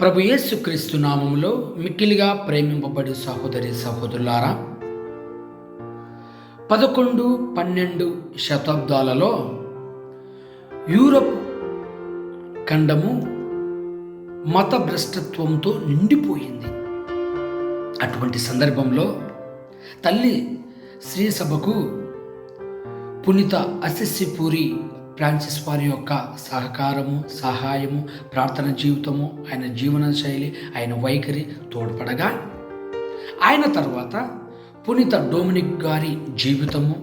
ప్రభు యేసుక్రీస్తు నామములో మిక్కిలిగా ప్రేమింపబడి సహోదరి సహోదరులారా పదకొండు పన్నెండు శతాబ్దాలలో యూరప్ ఖండము మత భ్రష్టత్వంతో నిండిపోయింది. అటువంటి సందర్భంలో తల్లి శ్రీసభకు పునీత అసిస్సిపూరి ఫ్రాన్సిస్ వారి యొక్క సహకారము సహాయము ప్రార్థన జీవితము ఆయన జీవన శైలి ఆయన వైఖరి తోడ్పడగా ఆయన తర్వాత పునీత డొమినిక్ గారి జీవితము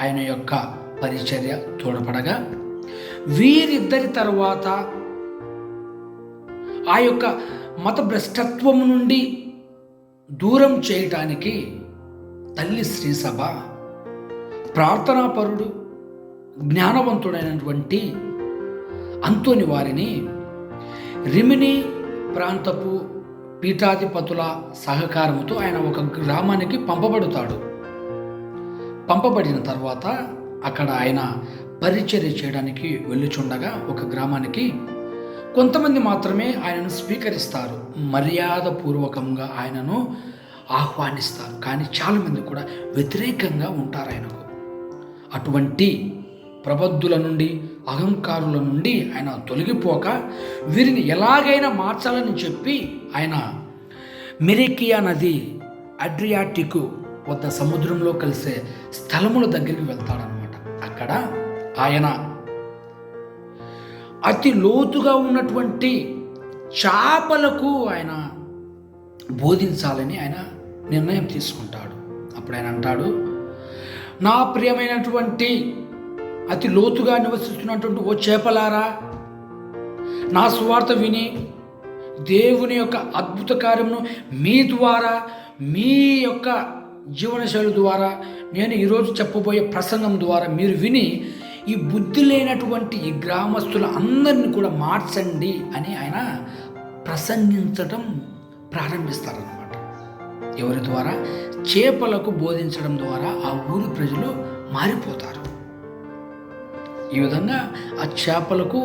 ఆయన యొక్క పరిచర్య తోడ్పడగా వీరిద్దరి తర్వాత ఆ యొక్క మత భ్రష్టత్వం నుండి దూరం చేయటానికి తల్లి శ్రీ సభ ప్రార్థనాపరుడు జ్ఞానవంతుడైనటువంటి అంతోని వారిని రిమిని ప్రాంతపు పీఠాధిపతుల సహకారంతో ఆయన ఒక గ్రామానికి పంపబడతాడు. పంపబడిన తర్వాత అక్కడ ఆయన పరిచర్య చేయడానికి వెళ్ళుచుండగా ఒక గ్రామానికి కొంతమంది మాత్రమే ఆయనను స్వీకరిస్తారు. మర్యాదపూర్వకంగా ఆయనను ఆహ్వానిస్తారు. కానీ చాలామంది కూడా వ్యతిరేకంగా ఉంటారు ఆయనకు. అటువంటి ప్రబద్ధుల నుండి అహంకారుల నుండి ఆయన తొలగిపోక వీరిని ఎలాగైనా మార్చాలని చెప్పి ఆయన మిరికియా నది అడ్రియాటిక్ వద్ద సముద్రంలో కలిసే స్థలముల దగ్గరికి వెళ్తాడనమాట అక్కడ ఆయన అతి లోతుగా ఉన్నటువంటి చేపలకు ఆయన బోధించాలని ఆయన నిర్ణయం తీసుకుంటాడు. అప్పుడు ఆయన అంటాడు నా ప్రియమైనటువంటి అతి లోతుగా నివసిస్తున్నటువంటి ఓ చేపలారా? నా సువార్త విని దేవుని యొక్క అద్భుత కార్యమును మీ ద్వారా మీ యొక్క జీవనశైలి ద్వారా నేను ఈరోజు చెప్పబోయే ప్రసంగం ద్వారా మీరు విని ఈ బుద్ధి లేనటువంటి ఈ గ్రామస్తుల అందరిని కూడా మార్చండి అని ఆయన ప్రసంగించటం ప్రారంభిస్తారనమాట ఎవరి ద్వారా? చేపలకు బోధించడం ద్వారా ఆ ఊరి ప్రజలు మారిపోతారు. ఈ విధంగా ఆ చేపలకు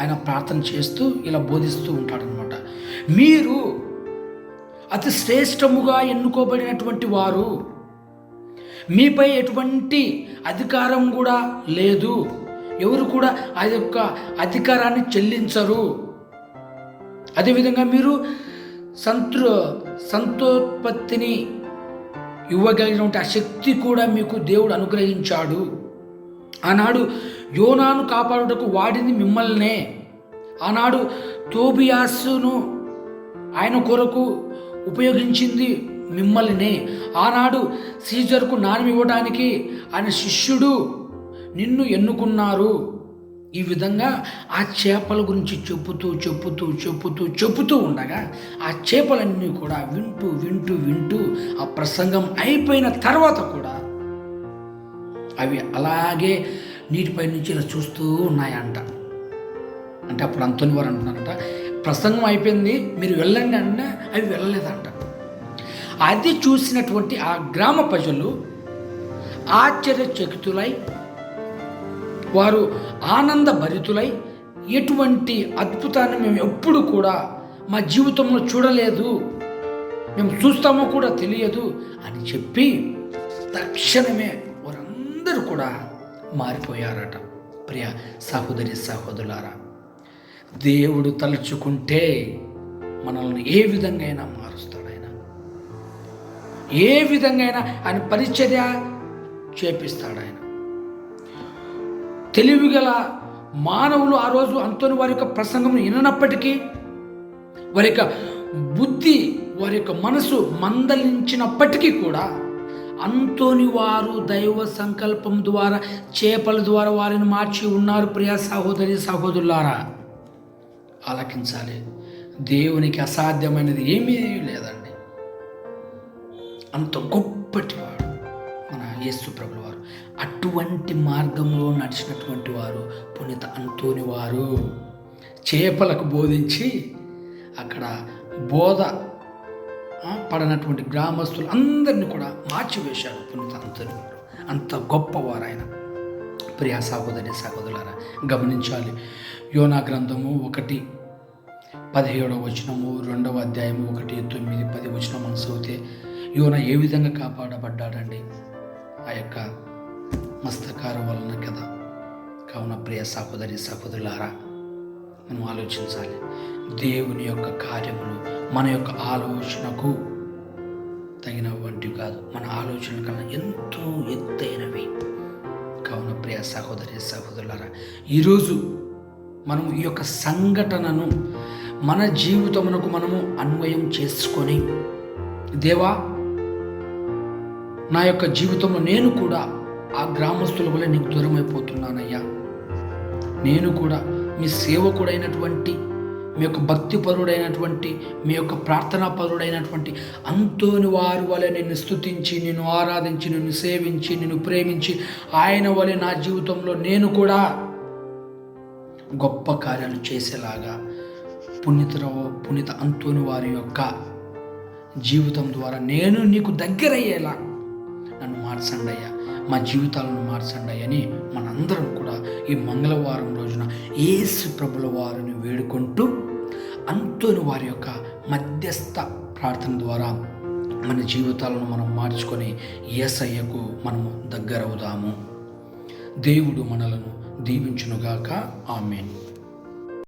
ఆయన ప్రార్థన చేస్తూ ఇలా బోధిస్తూ ఉంటాడనమాట మీరు అతి శ్రేష్టముగా ఎన్నుకోబడినటువంటి వారు మీపై ఎటువంటి అధికారం కూడా లేదు ఎవరు కూడా ఆ యొక్క అధికారాన్ని చెల్లించరు. అదేవిధంగా మీరు సంతృ సంతోత్పత్తిని ఇవ్వగలిగినటువంటి ఆ శక్తి కూడా మీకు దేవుడు అనుగ్రహించాడు. ఆనాడు యోనాను కాపాడుటకు వాడింది మిమ్మల్నే. ఆనాడు తోబియాసును ఆయన కొరకు ఉపయోగించింది మిమ్మల్నే. ఆనాడు సీజర్కు నాణ్యం ఇవ్వడానికి ఆయన శిష్యుడు నిన్ను ఎన్నుకున్నారు. ఈ విధంగా ఆ చేపల గురించి చెప్పుతూ చెప్పుతూ చెప్పుతూ చెప్పుతూ ఉండగా ఆ చేపలన్నీ కూడా వింటూ వింటూ వింటూ ఆ ప్రసంగం అయిపోయిన తర్వాత కూడా అవి అలాగే నీటిపై నుంచి ఇలా చూస్తూ ఉన్నాయంట. అంటే అప్పుడు అంతని వారు అంటున్నారంట ప్రసంగం అయిపోయింది మీరు వెళ్ళండి అంటే అవి వెళ్ళలేదంట. అది చూసినటువంటి ఆ గ్రామ ప్రజలు ఆశ్చర్యచకితులై వారు ఆనంద భరితులై ఎటువంటి అద్భుతాన్ని మేము ఎప్పుడు కూడా మా జీవితంలో చూడలేదు మేము చూస్తామో కూడా తెలియదు అని చెప్పి తక్షణమే అందరూ కూడా మారిపోయారట. ప్రియ సహోదరి సహోదరులారా దేవుడు తలుచుకుంటే మనల్ని ఏ విధంగా అయినా మారుస్తాడు ఆయన ఏ విధంగా అయినా ఆయన పరిచర్య చేపిస్తాడు ఆయన తెలివిగల మానవులు ఆ రోజు అంతను వారి యొక్క ప్రసంగం విననప్పటికీ వారి యొక్క బుద్ధి వారి యొక్క మనసు మందలించినప్పటికీ కూడా అంతోని వారు దైవ సంకల్పం ద్వారా చేపల ద్వారా వారిని మార్చి ఉన్నారు ప్రియా సహోదరి సహోదరులారా. ఆలకించాలి. దేవునికి అసాధ్యమైనది ఏమీ లేదండి. అంత గొప్పటివాడు మన యేసు ప్రభుల వారు. అటువంటి మార్గంలో నడిచినటువంటి వారు పునీత అంతోని వారు. చేపలకు బోధించి అక్కడ బోధ పడనటువంటి గ్రామస్తులు అందరినీ కూడా మార్చివేశాడు పునీత అంత గొప్పవారు ఆయన ప్రియా సహోదరి సహోదరులారా గమనించాలి. యోనా గ్రంథము ఒకటి పదిహేడవ వచనము రెండవ అధ్యాయము ఒకటి తొమ్మిది పది వచనం మనసవుతే యోన ఏ విధంగా కాపాడబడ్డాడండి? ఆ యొక్క మస్తకారం వలన కదా. కావున ప్రియ సహోదరి సహోదరులారా మనం ఆలోచించాలి. దేవుని యొక్క కార్యములు మన యొక్క ఆలోచనకు తగిన వంటి కాదు. మన ఆలోచన కన్నా ఎంతో ఎత్తైనవి. కావున ప్రియ సహోదరి సహోదరులారా ఈరోజు మనం ఈ యొక్క సంఘటనను మన జీవితమునకు మనము అన్వయం చేసుకొని దేవా నా యొక్క జీవితంలో నేను కూడా ఆ గ్రామస్తుల వల్ల నీకు దూరం అయిపోతున్నానయ్యా నేను కూడా మీ సేవకుడైనటువంటి మీ యొక్క భక్తిపరుడైనటువంటి మీ యొక్క ప్రార్థనా పరుడైనటువంటి అంతోని వారి వలె నిన్ను స్థుతించి నిన్ను ఆరాధించి నిన్ను సేవించి నిన్ను ప్రేమించి ఆయన వలె నా జీవితంలో నేను కూడా గొప్ప కార్యాలు చేసేలాగా పునీత పునీత అంతోని వారి యొక్క జీవితం ద్వారా నేను నీకు దగ్గరయ్యేలా నన్ను మార్చండి అయ్యా. మా జీవితాలను మార్చండి అని మనందరం కూడా ఈ మంగళవారం రోజున ఏసు ప్రభుల వారిని వేడుకుంటూ అంతోని వారి యొక్క మధ్యస్థ ప్రార్థన ద్వారా మన జీవితాలను మనం మార్చుకొని ఏసయ్యకు మనము దగ్గరవుదాము. దేవుడు మనలను దీవించునుగాక. ఆమెను.